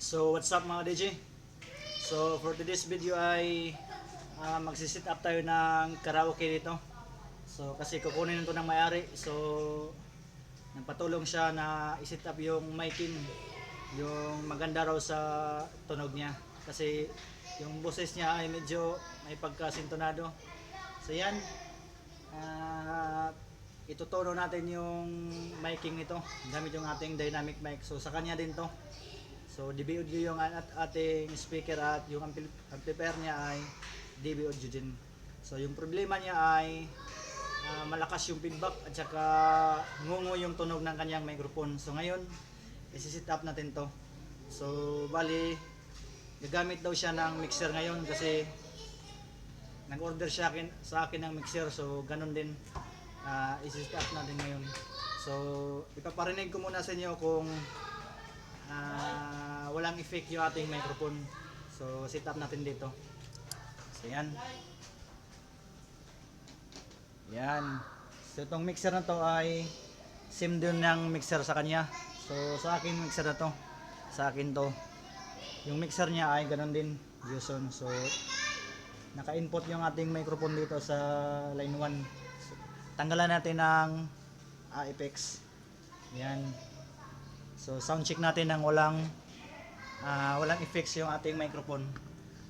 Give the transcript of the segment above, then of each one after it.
So what's up mga DJ? So for today's video ay uh, magsisit up tayo ng karaoke dito. So kasi kukunin ito ng may-ari. So nagpatulong siya na isit up yung miking yung maganda raw sa tunog niya kasi yung boses niya ay medyo may pagkasintonado. So yan. Ah, itutuno natin yung miking nito gamit yung ating dynamic mic. So sa kanya din to. So DB audio yung at ating speaker at yung ampli- amplifier niya ay DB audio din. So yung problema niya ay ah, malakas yung feedback at saka ngungo yung tunog ng kanyang microphone. So ngayon, isi-set up natin to. So bali, gagamit daw siya ng mixer ngayon kasi nag-order siya akin, sa akin ng mixer. So ganun din, uh, isi-set up natin ngayon. So ipaparinig ko muna sa inyo kung ah, walang effect yung ating microphone. So set up natin dito. So yan. Yan. So itong mixer na to ay same din ng mixer sa kanya. So sa akin mixer na to. Sa akin to. Yung mixer niya ay ganun din. Juson. So naka-input yung ating microphone dito sa line 1. So, tanggalan natin ng ah, effects. Yan. So sound check natin ng walang ah, walang effects yung ating microphone.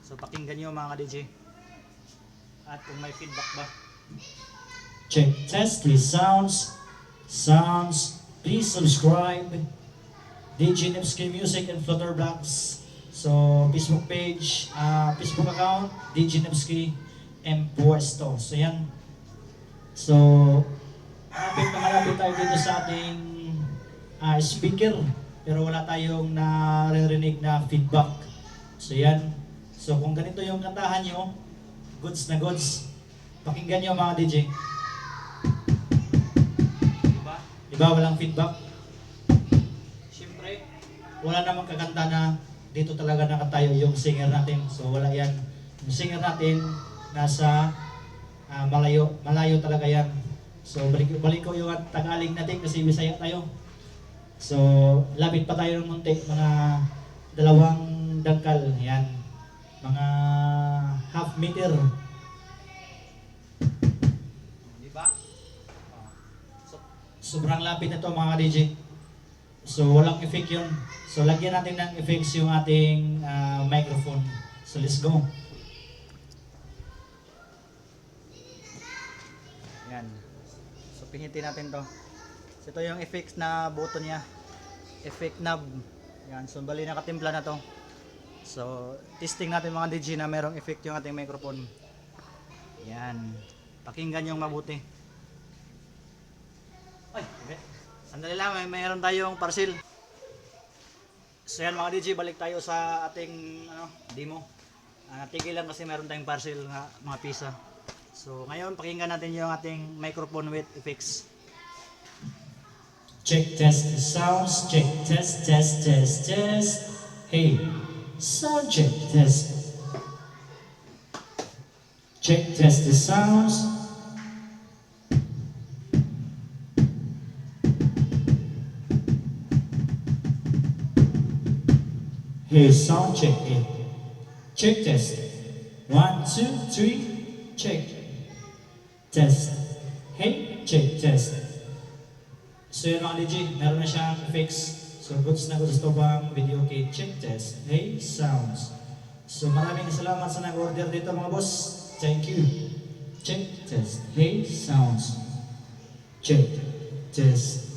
So pakinggan niyo mga DJ. At kung may feedback ba. Check, test, please. Sounds, sounds. Please subscribe. DJ Nipsky Music and Flutter Blocks. So, Facebook page, uh, Facebook account, DJ Nipsky and Puesto. So, yan. So, malapit na malapit tayo dito sa ating ah, speaker. Pero wala tayong naririnig na feedback. So, yan. So, kung ganito yung kantahan nyo, goods na goods. Pakinggan nyo mga DJ. Diba? Di ba walang feedback? Siyempre, Wala namang kakanta na dito talaga nakatayo yung singer natin. So wala yan. Yung singer natin nasa ah, malayo, malayo talaga yan. So balik, balik ko yung Tagalog natin kasi Bisaya tayo. So labit pa tayo ng munti, mga dalawang dangkal. Yan. Mga half meter. di ba? So, Sobrang lapit na to mga DJ. So walang effect yun. So lagyan natin ng effects yung ating ah, microphone. So let's go. yan. So pinhitin natin to. Ito yung effects na button niya. Effect knob. Yan, so bali nakatimpla na to. So testing natin mga DJ na merong effect yung ating microphone. Yan. Pakinggan yung mabuti. Ay, okay. Sandali lang, may mayroon tayong parcel. So yan mga DJ, balik tayo sa ating ano, demo. Ah, natigil lang kasi meron tayong parcel na mga pisa. So ngayon, pakinggan natin yung ating microphone with effects. Check test the sounds. Check test test test test. Hey, sound check test. Check test the sounds. Hey, sound check it. Check test. One, two, three. Check. Test. Hey, check test. So yun mga legit, meron na siyang fix. So goods na goods to bang video kit check test. Hey, sounds. So maraming salamat sa nag-order dito mga boss. Thank you. Check test. Hey, sounds. Check test.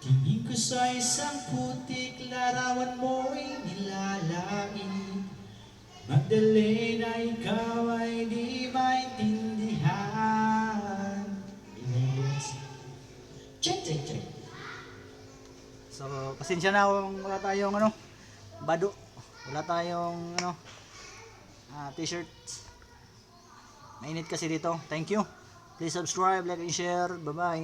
Tingin ko sa isang putik, larawan mo'y nilalain. Magdalena ikaw ay di So pasensya na kung wala tayong ano, bado. Wala tayong ano, ah, t-shirts. Mainit kasi dito. Thank you. Please subscribe, like, and share. Bye-bye.